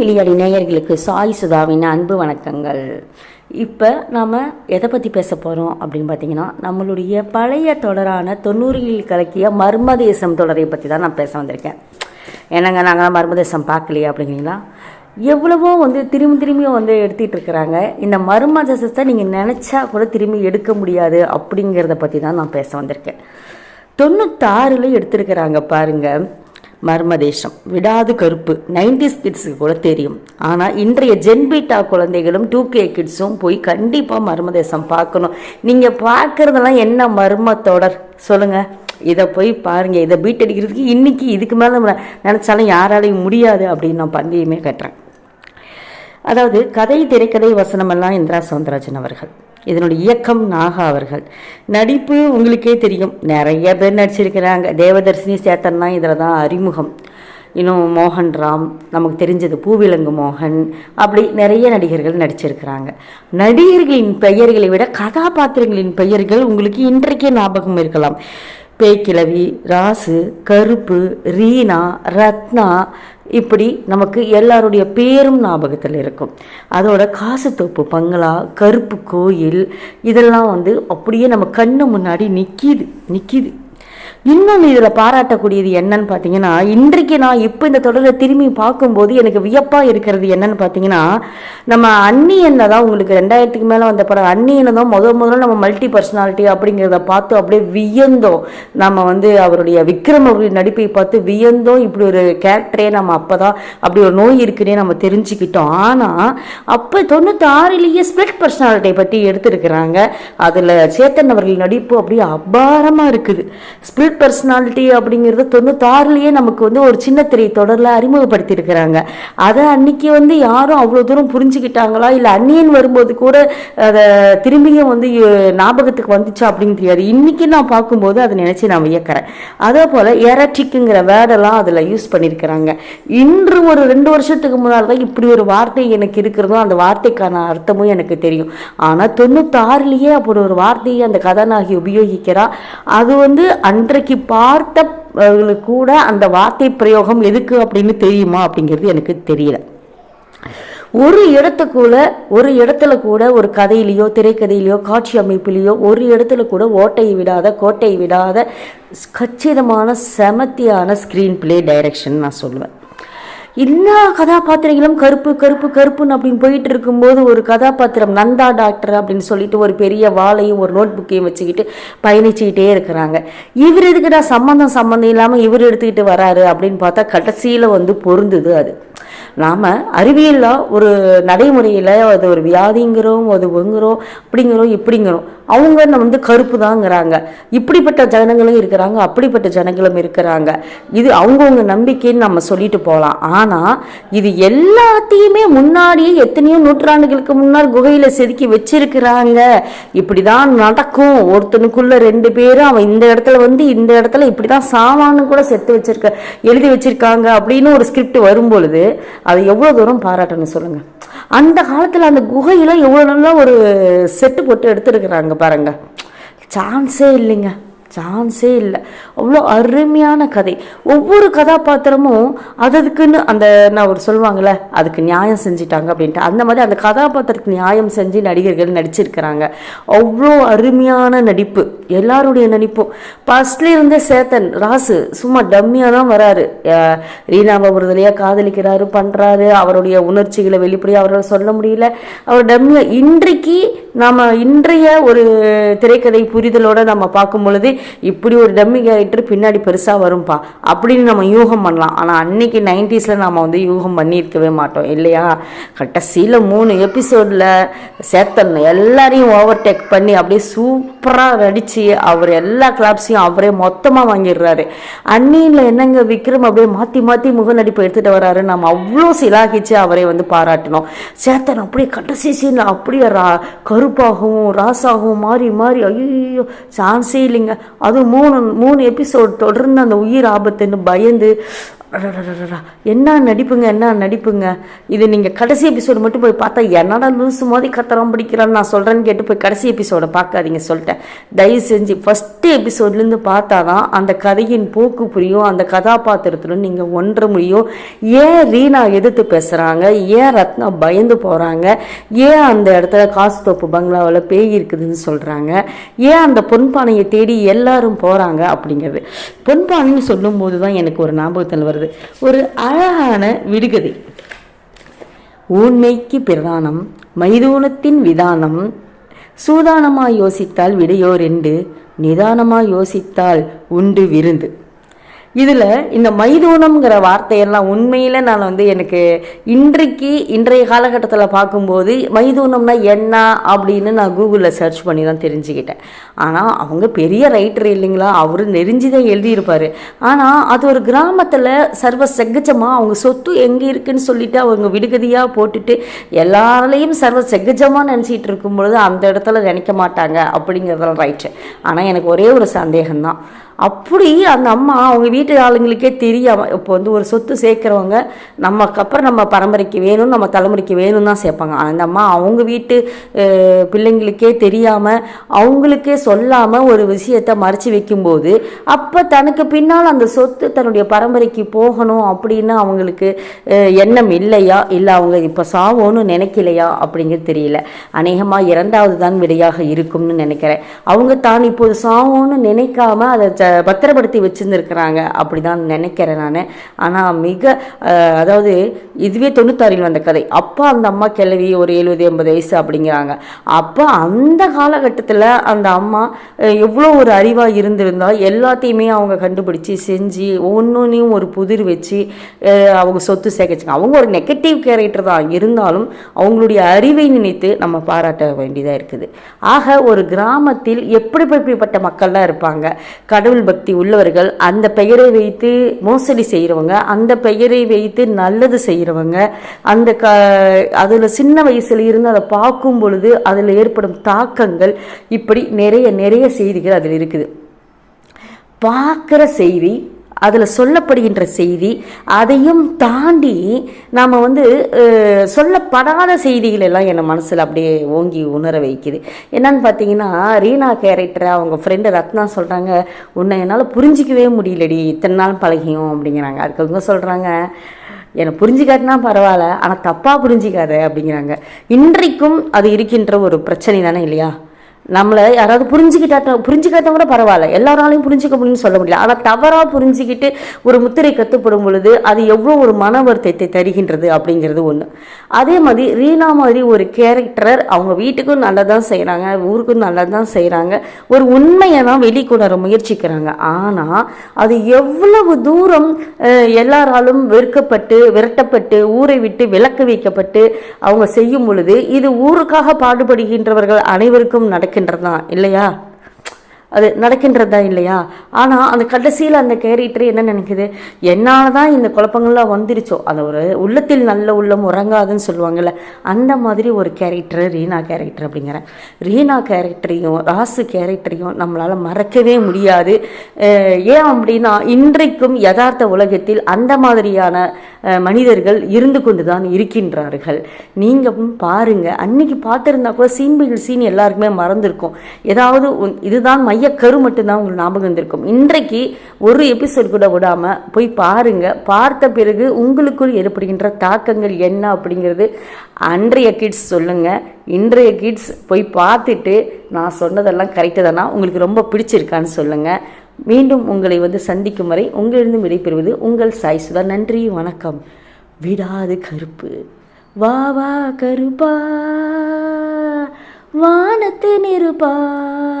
விளையாடி நேயர்களுக்கு சாய் சுதாவின் அன்பு வணக்கங்கள். இப்போ நாம் எதை பற்றி பேச போகிறோம் அப்படின்னு பார்த்தீங்கன்னா நம்மளுடைய பழைய தொடரான தொண்ணூறுகளில் கலக்கிய மர்மதேசம் தொடரை பற்றி தான் நான் பேச வந்திருக்கேன். என்னங்க நாங்கள் மர்மதேசம் பார்க்கலையே அப்படிங்கிறீங்களா? எவ்வளவோ வந்து திரும்பி திரும்பி வந்து எடுத்துகிட்டு இருக்கிறாங்க. இந்த மர்ம தேசத்தை நீங்கள் நினச்சா கூட திரும்பி எடுக்க முடியாது அப்படிங்கிறத பற்றி தான் நான் பேச வந்திருக்கேன். தொண்ணூத்தாறில் எடுத்திருக்கிறாங்க பாருங்கள் மர்மதேசம். விடாது கருப்பு. நைன்டிஸ் கிட்ஸுக்கு கூட தெரியும். ஆனால் இன்றைய ஜென்பீட்டா குழந்தைகளும் டூ கே கிட்ஸும் போய் கண்டிப்பாக மர்மதேசம் பார்க்கணும். நீங்கள் பார்க்குறதெல்லாம் என்ன மர்ம தொடர்? சொல்லுங்கள் இதை போய் பாருங்கள் இதை பீட் அடிக்கிறதுக்கு இன்றைக்கி இதுக்கு மேலே நினச்சாலும் யாராலையும் முடியாது அப்படின்னு நான் பந்தயமே கட்டுறேன். அதாவது கதை திரைக்கதை வசனமெல்லாம் இந்திரா சவுந்தரராஜன் அவர்கள். இதனுடைய இயக்கம் நாகா அவர்கள். நடிப்பு உங்களுக்கே தெரியும். நிறைய பேர் நடிச்சிருக்கிறாங்க. தேவதர்ஷினி சேத்தன் தான் இதில் தான் அறிமுகம். இன்னும் மோகன் ராம் நமக்கு தெரிஞ்சது பூவிலங்கு மோகன் அப்படி நிறைய நடிகர்கள் நடிச்சிருக்கிறாங்க. நடிகர்களின் பெயர்களை விட கதாபாத்திரங்களின் பெயர்கள் உங்களுக்கு இன்றைக்கே ஞாபகம் இருக்கலாம். பேய்க்கிழவி ராசு கருப்பு ரீனா ரத்னா இப்படி நமக்கு எல்லாருடைய பேரும் ஞாபகத்தில் இருக்கும். அதோட காசுத்தோப்பு பங்களா கருப்பு கோயில் இதெல்லாம் வந்து அப்படியே நம்ம கண்ணு முன்னாடி நிற்கிது நிற்கிது இன்னொன்று இதில் பாராட்டக்கூடியது என்னன்னு பார்த்தீங்கன்னா இன்றைக்கு நான் இப்போ இந்த தொடரை திரும்பி பார்க்கும்போது எனக்கு வியப்பாக இருக்கிறது என்னன்னு பார்த்தீங்கன்னா நம்ம அன்னியனை தான் உங்களுக்கு ரெண்டாயிரத்துக்கு மேலே வந்த படம் அன்னியனை தான் முத முதல்ல நம்ம மல்டி பர்சனாலிட்டி அப்படிங்கிறத பார்த்து அப்படியே வியந்தோம். நம்ம வந்து அவருடைய விக்ரம் அவருடைய நடிப்பை பார்த்து வியந்தோம். இப்படி ஒரு கேரக்டரே நம்ம அப்போ தான் அப்படி ஒரு நோய் இருக்குன்னே நம்ம தெரிஞ்சுக்கிட்டோம். ஆனால் அப்போ தொண்ணூத்தாறுலேயே ஸ்பிளிட் பர்சனாலிட்டியை பற்றி எடுத்திருக்கிறாங்க. அதில் சேத்தன் அவர்கள் நடிப்பு அப்படியே அபாரமாக இருக்குது. ஸ்பிளிட் பர்சனாலிட்டி அப்படிங்கிறது தொண்ணூத்தாறுலேயே நமக்கு வந்து ஒரு சின்ன திரை தொடரில் அறிமுகப்படுத்தியிருக்கிறாங்க. அதை அன்னைக்கு வந்து யாரும் அவ்வளோ தூரம் புரிஞ்சுக்கிட்டாங்களா? இல்லை அந்நியன் வரும்போது கூட அதை திரும்பியும் வந்து ஞாபகத்துக்கு வந்துச்சா அப்படின்னு தெரியாது. இன்னைக்கு நான் பார்க்கும்போது அதை நினச்சி நான் வியக்கிறேன். அதே போல் எரட்டிக்குங்கிற வேர்டெல்லாம் அதில் யூஸ் பண்ணியிருக்கிறாங்க. இன்று ஒரு ரெண்டு வருஷத்துக்கு முன்னால் தான் இப்படி ஒரு வார்த்தை எனக்கு இருக்கிறதோ அந்த வார்த்தைக்கான அர்த்தமும் எனக்கு தெரியும். ஆனால் தொண்ணூத்தாறுலேயே அப்படி ஒரு வார்த்தையை அந்த கதாநாயகி உபயோகிக்கிறா. அது வந்து அன்றைக்கு பார்த்தவர்களுக்கு கூட அந்த வார்த்தை பிரயோகம் எதுக்கு அப்படின்னு தெரியுமா அப்படிங்கிறது எனக்கு தெரியல. ஒரு இடத்துக்குள்ள ஒரு இடத்துல கூட ஒரு கதையிலையோ திரைக்கதையிலையோ காட்சி அமைப்பிலேயோ ஒரு இடத்துல கூட ஓட்டை விடாத கோட்டை விடாத கச்சிதமான செமத்தியான ஸ்க்ரீன் பிளே டைரக்ஷன் நான் சொல்லுவேன். எல்லா கதாபாத்திரங்களும் கருப்பு கருப்பு கருப்புன்னு அப்படின்னு போயிட்டு இருக்கும்போது ஒரு கதாபாத்திரம் நந்தா டாக்டர் அப்படின்னு சொல்லிட்டு ஒரு பெரிய வாளையும் ஒரு நோட் புக்கையும் வச்சுக்கிட்டு பயணிச்சுக்கிட்டே இருக்கிறாங்க. இவர் எதுக்குடா சம்மந்தம் சம்மந்தம் இல்லாமல் இவர் எடுத்துக்கிட்டு வராரு அப்படின்னு பார்த்தா கடைசியில் வந்து பொருந்துது அது. நாம் அறிவியலில் ஒரு நடைமுறையில் அது ஒரு வியாதிங்கிறோம் அது ஒங்குறோம் அப்படிங்கிறோம் இப்படிங்கிறோம். அவங்க நம்ம வந்து கருப்பு தாங்கிறாங்க இப்படிப்பட்ட ஜனங்களும் இருக்கிறாங்க அப்படிப்பட்ட ஜனங்களும் இருக்கிறாங்க. இது அவங்கவுங்க நம்பிக்கைன்னு நம்ம சொல்லிட்டு போகலாம் ஆனால் இது எல்லாத்தையுமே முன்னாடியே எத்தனையோ நூற்றாண்டுகளுக்கு முன்னால் குகையில் செதுக்கி வச்சிருக்கிறாங்க. இப்படி தான் நடக்கும். ஒருத்தனுக்குள்ள ரெண்டு பேரும் அவன் இந்த இடத்துல வந்து இந்த இடத்துல இப்படி தான் சாவான்னு கூட செத்து வச்சிருக்க எழுதி வச்சிருக்காங்க அப்படின்னு ஒரு ஸ்கிரிப்ட் வரும்பொழுது அது எவ்வளோ தூரம் பாராட்டணும் சொல்லுங்கள் அந்த காலத்தில் அந்த குகையில் எவ்வளோ நல்லா ஒரு செட்டு போட்டு எடுத்துருக்குறாங்க பாருங்கள் சான்ஸே இல்லைங்க. சான்ஸே இல்லை. அவ்வளோ அருமையான கதை. ஒவ்வொரு கதாபாத்திரமும் அததுக்குன்னு அந்த நான் ஒரு சொல்லுவாங்கள்ல அதுக்கு நியாயம் செஞ்சிட்டாங்க அப்படின்ட்டு. அந்த மாதிரி அந்த கதாபாத்திரத்துக்கு நியாயம் செஞ்சு நடிகர்கள் நடிச்சிருக்கிறாங்க. அவ்வளோ அருமையான நடிப்பு. எல்லாருடைய நடிப்பும். ஃபஸ்ட்லேயே இருந்தே சேத்தன் ராசு சும்மா டம்மியாக தான் வராரு. ரீனாவை ஒரு வழியாக காதலிக்கிறாரு பண்ணுறாரு அவருடைய உணர்ச்சிகளை வெளிப்படையாக அவரால் சொல்ல முடியல. அவர் டம்மியாக இன்றைக்கு நாம் இன்றைய ஒரு திரைக்கதை புரிதலோடு நம்ம பார்க்கும் பொழுது இப்படி ஒரு டம்மி கேரக்டர் பின்னாடி பெருசாக வரும்பா. அப்படின்னு நம்ம யூகம் பண்ணலாம். ஆனால் அன்னைக்கு நைன்டிஸில் நம்ம வந்து யூகம் பண்ணியிருக்கவே மாட்டோம். இல்லையா? கடைசியில் மூணு எபிசோடில் சேத்தன் எல்லாரையும் ஓவர்டேக் பண்ணி அப்படியே சூப்பராக நடித்து அவர் எல்லா கிளாப்ஸையும் அவரே மொத்தமாக வாங்கிடுறாரு. அன்னியில் என்னங்க விக்ரம் அப்படியே மாற்றி மாற்றி முக நடிப்பு எடுத்துகிட்டு வராரு? நம்ம அவ்வளோ சிலாகிச்சு அவரை வந்து பாராட்டினோம் சேத்தன் அப்படியே கடைசி சீனில் அப்படியே ரா கருப்பாகவும் ராசாகவும் மாறி மாறி ஐயோ சான்ஸே இல்லைங்க. அதுவும் மூணு மூணு எபிசோட் தொடர்ந்து அந்த உயிர் ஆபத்துன்னு பயந்து என்ன நடிப்புங்க என்ன நடிப்புங்க இது நீங்கள் கடைசி எபிசோடு மட்டும் போய் பார்த்தா என்னடா லூசு மாதிரி கத்திரம் பிடிக்கிறான்னு நான் சொல்கிறேன்னு கேட்டு போய் கடைசி எபிசோடை பார்க்காதீங்க சொல்லிட்டேன் தயவு செஞ்சு ஃபஸ்ட்டு எபிசோட்லேருந்து பார்த்தா தான் அந்த கதையின் போக்கு புரியும் அந்த கதாபாத்திரத்தில் நீங்கள் ஒன்ற முடியும் ஏன் ரீனா எதிர்த்து பேசுகிறாங்க ஏன் ரத்னா பயந்து போகிறாங்க ஏன் அந்த இடத்துல காசு தோப்பு பங்களாவில் பேய் இருக்குதுன்னு சொல்கிறாங்க ஏன் அந்த பொன்பானையை தேடி எல்லாரும் போகிறாங்க அப்படிங்கிறது பொன்பானைன்னு சொல்லும்போது தான் எனக்கு ஒரு ஞாபகத்தில் வருது ஒரு அழகான விடுகதை. ஊண்மைக்கு பிரதானம் மைதூனத்தின் விதானம். சூதானமாய் யோசித்தால் விடையோர் என்று நிதானமாய் யோசித்தால் உண்டு விருந்து. இதில் இந்த மைதூனம்ங்கிற வார்த்தையெல்லாம் உண்மையில் நான் வந்து எனக்கு இன்றைக்கு இன்றைய காலகட்டத்தில் பார்க்கும்போது மைதூனம்னா என்ன அப்படின்னு நான் கூகுளில் சர்ச் பண்ணி தான் தெரிஞ்சுக்கிட்டேன். ஆனால் அவங்க பெரிய ரைட்டர் இல்லைங்களா? அவர் நெறிஞ்சு தான் எழுதியிருப்பார். ஆனால் அது ஒரு கிராமத்தில் சர்வ செகஜமாக அவங்க சொத்து எங்கே இருக்குன்னு சொல்லிட்டு அவங்க விடுகதியாக போட்டுட்டு எல்லாராலையும் சர்வ செகஜமாக நினச்சிட்டு இருக்கும் பொழுது அந்த இடத்துல நினைக்க மாட்டாங்க அப்படிங்கிறதெல்லாம் ரைட்டு ஆனால் எனக்கு ஒரே ஒரு சந்தேகம்தான். அப்படி அந்த அம்மா அவங்க வீட்டு ஆளுங்களுக்கே தெரியாமல் இப்போ வந்து ஒரு சொத்து சேர்க்குறவங்க நமக்கப்புறம் நம்ம பரம்பரைக்கு வேணும் நம்ம தலைமுறைக்கு வேணும் தான் சேர்ப்பாங்க. அந்த அம்மா அவங்க வீட்டு பிள்ளைங்களுக்கே தெரியாமல் அவங்களுக்கே சொல்லாமல் ஒரு விஷயத்தை மறைச்சி வைக்கும்போது அப்போ தனக்கு பின்னால் அந்த சொத்து தன்னுடைய பரம்பரைக்கு போகணும் அப்படின்னு அவங்களுக்கு எண்ணம் இல்லையா? இல்லை அவங்க இப்போ சாவோன்னு நினைக்கலையா? அப்படிங்கிறது தெரியல. அநேகமாக இரண்டாவது தான் விடையாக இருக்கும்னு நினைக்கிறேன். அவங்க தான் இப்போது சாவோன்னு நினைக்காம அதை ச- பத்திரப்படுத்தி வச்சுருந்துருக்கிறாங்க அப்படி தான் நினைக்கிறேன் நான். ஆனால் மிக அதாவது இதுவே தொண்ணூத்தாறில் வந்த கதை. அப்போ அந்த அம்மா கிளவி ஒரு எழுபது எண்பது வயசு அப்படிங்கிறாங்க. அப்போ அந்த காலகட்டத்தில் அந்த அம்மா எவ்வளோ ஒரு அறிவாக இருந்திருந்தால் எல்லாத்தையுமே அவங்க கண்டுபிடிச்சி செஞ்சு ஒன்றுனையும் ஒரு புதிர் வச்சு அவங்க சொத்து சேகரிச்சாங்க அவங்க ஒரு நெகட்டிவ் கேரக்டர் தான். இருந்தாலும் அவங்களுடைய அறிவை நினைத்து நம்ம பாராட்ட வேண்டியதாக இருக்குது. ஆக ஒரு கிராமத்தில் எப்படி எப்படிப்பட்ட மக்கள்லாம் இருப்பாங்க? கடவுள் பக்தி உள்ளவர்கள் அந்த பெயரை வைத்து மோசடி செய்கிறவங்க அந்த பெயரை வைத்து நல்லது செய்கிறவங்க அந்த க அதில் சின்ன வயசுல இருந்து அதை பார்க்கும் பொழுது அதில் ஏற்படும் தாக்கங்கள் இப்படி நிறைய நிறைய செய்திகள் அதில் இருக்குது. பார்க்குற செய்தி அதில் சொல்லப்படுகின்ற செய்தி அதையும் தாண்டி நாம் வந்து சொல்லப்படாத செய்திகள் எல்லாம் என் மனசில் அப்படியே ஓங்கி உணர வைக்குது. என்னன்னு பார்த்தீங்கன்னா ரீனா கேரக்டரை அவங்க ஃப்ரெண்டு ரத்னா சொல்கிறாங்க உன்னை என்னால் புரிஞ்சிக்கவே முடியலடி இத்தனை நாள் பழகியும் அப்படிங்கிறாங்க. அதுக்கு அவங்க சொல்கிறாங்க என்னை புரிஞ்சிக்காட்டினா பரவாயில்ல ஆனால் தப்பாக புரிஞ்சிக்காத அப்படிங்கிறாங்க. இன்றைக்கும் அது இருக்கின்ற ஒரு பிரச்சனை தானே இல்லையா? நம்மளை யாராவது புரிஞ்சுக்கிட்டா புரிஞ்சுக்காட்ட கூட பரவாயில்ல. எல்லாராலையும் புரிஞ்சுக்க முடியும்னு சொல்ல முடியல. ஆனால் தவறாக புரிஞ்சுக்கிட்டு ஒரு முத்திரை கற்றுப்படும் பொழுது அது எவ்வளோ ஒரு மன வருத்தத்தை தருகின்றது அப்படிங்கிறது ஒன்று அதே மாதிரி ரீனா மாதிரி ஒரு கேரக்டர் அவங்க வீட்டுக்கும் நல்லதான் செய்கிறாங்க ஊருக்கும் நல்லதான் செய்கிறாங்க ஒரு உண்மையை தான் வெளிக்கொணர முயற்சிக்கிறாங்க. ஆனால் அது எவ்வளவு தூரம் எல்லாராலும் வெறுக்கப்பட்டு விரட்டப்பட்டு ஊரை விட்டு விலக்கு வைக்கப்பட்டு அவங்க செய்யும் பொழுது இது ஊருக்காக பாடுபடுகின்றவர்கள் அனைவருக்கும் நடக்க இருக்கின்றதா? இல்லையா? அது நடக்கின்றதா இல்லையா? ஆனால் அந்த கடைசியில் அந்த கேரக்டர் என்ன நினைக்குது? என்னால் தான் இந்த குழப்பங்கள்லாம் வந்துருச்சோ? அந்த ஒரு உள்ளத்தில் நல்ல உள்ளம் உறங்காதுன்னு சொல்லுவாங்கல்ல அந்த மாதிரி ஒரு கேரக்டர் ரீனா கேரக்டர் அப்படிங்கிறேன் ரீனா கேரக்டரையும் ராசு கேரக்டரையும் நம்மளால் மறக்கவே முடியாது. ஏன் அப்படின்னா இன்றைக்கும் யதார்த்த உலகத்தில் அந்த மாதிரியான மனிதர்கள் இருந்து கொண்டு தான் இருக்கின்றார்கள். நீங்களும் பாருங்கள் அன்னைக்கு பார்த்துருந்தா கூட சீன் பில் சீன் எல்லாருக்குமே மறந்துருக்கும். ஏதாவது ஒன்- இதுதான் மையக்கரு மட்டும்தான் உங்களுக்கு ஞாபகம் இருந்திருக்கும் இன்றைக்கு ஒரு எபிசோட் கூட விடாமல் போய் பாருங்க. பார்த்த பிறகு உங்களுக்குள் ஏற்படுகின்ற தாக்கங்கள் என்ன அப்படிங்கிறது அன்றைய கிட்ஸ் சொல்லுங்கள் இன்றைய கிட்ஸ் போய் பார்த்துட்டு நான் சொன்னதெல்லாம் கரெக்டு தானா? உங்களுக்கு ரொம்ப பிடிச்சிருக்கான்னு சொல்லுங்கள் மீண்டும் உங்களை வந்து சந்திக்கும் வரை உங்களிருந்து விடைபெறுவது உங்கள் சாய் சுதா நன்றி வணக்கம். விடாது கருப்பு. வா வா கருப்பா. வானத்து நிருபா.